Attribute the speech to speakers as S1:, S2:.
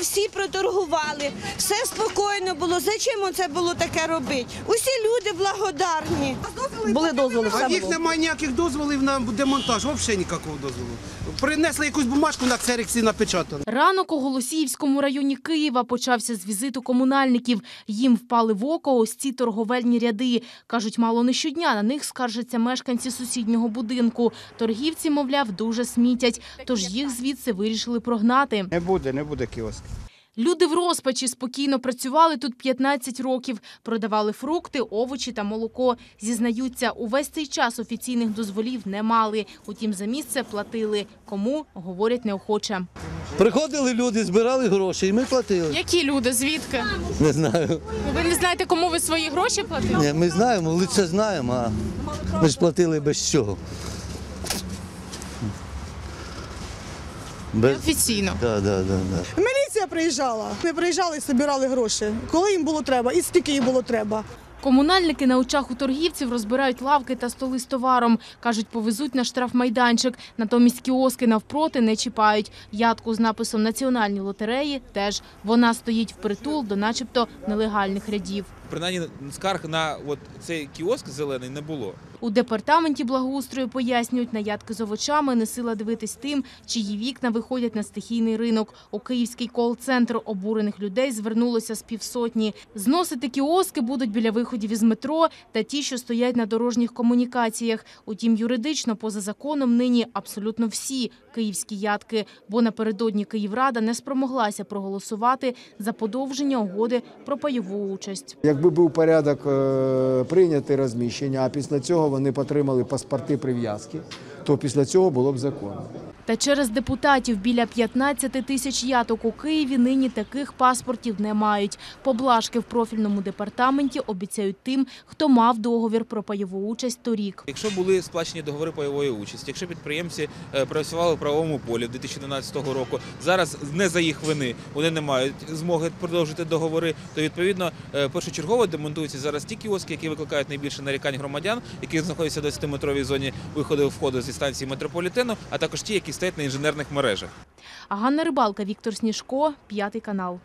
S1: всі проторгували, все спокійно було. Зачем це було таке робити? Усі люди благодарні.
S2: Були дозволи,
S3: А
S2: все
S3: їх
S2: було.
S3: немає ніяких дозволів на демонтаж, взагалі ніякого дозволу. Принесли якусь бумажку на ксерексі напечатано.
S4: Ранок у Голосіївському районі Києва почався з візиту комунальників. Їм впали в око ось ці торговельні ряди. Кажуть, мало не щодня на них скаржаться мешканці сусіднього будинку. Торгівці, мовляв, дуже смітять, тож їх звідси вирішили прогнати.
S5: Не буде, не буде кіоск.
S4: Люди в розпачі спокійно працювали тут 15 років, продавали фрукти, овочі та молоко. Зізнаються, увесь цей час офіційних дозволів не мали. Утім, за місце платили. Кому говорять неохоче.
S6: Приходили люди, збирали гроші, і ми платили.
S4: Які люди? Звідки?
S6: Не знаю.
S4: Ви не знаєте, кому ви свої гроші платили?
S6: Ні, ми знаємо, лице знаємо, а ми ж платили без чого. Без...
S4: Офіційно.
S6: Да, да, да, да.
S2: Міліція приїжджала. Ми приїжджали і збирали гроші. Коли їм було треба, і скільки їм було треба.
S4: Комунальники на очах у торгівців розбирають лавки та столи з товаром. Кажуть, повезуть на штрафмайданчик. Натомість кіоски навпроти не чіпають. Ядку з написом «Національні лотереї» теж. Вона стоїть впритул до начебто нелегальних рядів.
S7: Принаймні скарг на от цей кіоск зелений не було.
S4: У департаменті благоустрою пояснюють, на ядки з овочами не сила дивитись тим, чиї вікна виходять на стихійний ринок. У київський кол-центр обурених людей звернулося з півсотні. Зносити кіоски будуть біля виходів із метро та ті, що стоять на дорожніх комунікаціях. Утім, юридично поза законом нині абсолютно всі київські ядки, бо напередодні Київрада не спромоглася проголосувати за подовження угоди про пайову участь.
S8: Якби був порядок е, прийняти розміщення, а після цього вони отримали паспорти прив'язки, то після цього було б законно.
S4: Та через депутатів біля 15 тисяч яток у Києві нині таких паспортів не мають. Поблажки в профільному департаменті обіцяють тим, хто мав договір про пайову участь торік.
S7: Якщо були сплачені договори пайової участі, якщо підприємці е, працювали в правовому полі 2012 року, зараз не за їх вини вони не мають змоги продовжити договори, то відповідно е, першочергово демонтуються зараз ті кіоски, які викликають найбільше нарікань громадян, які знаходяться в 20-метровій зоні виходу входу зі станції метрополітену, а також ті, які стоять на інженерних мережах.
S4: Ганна Рибалка, Віктор Сніжко, п'ятий канал.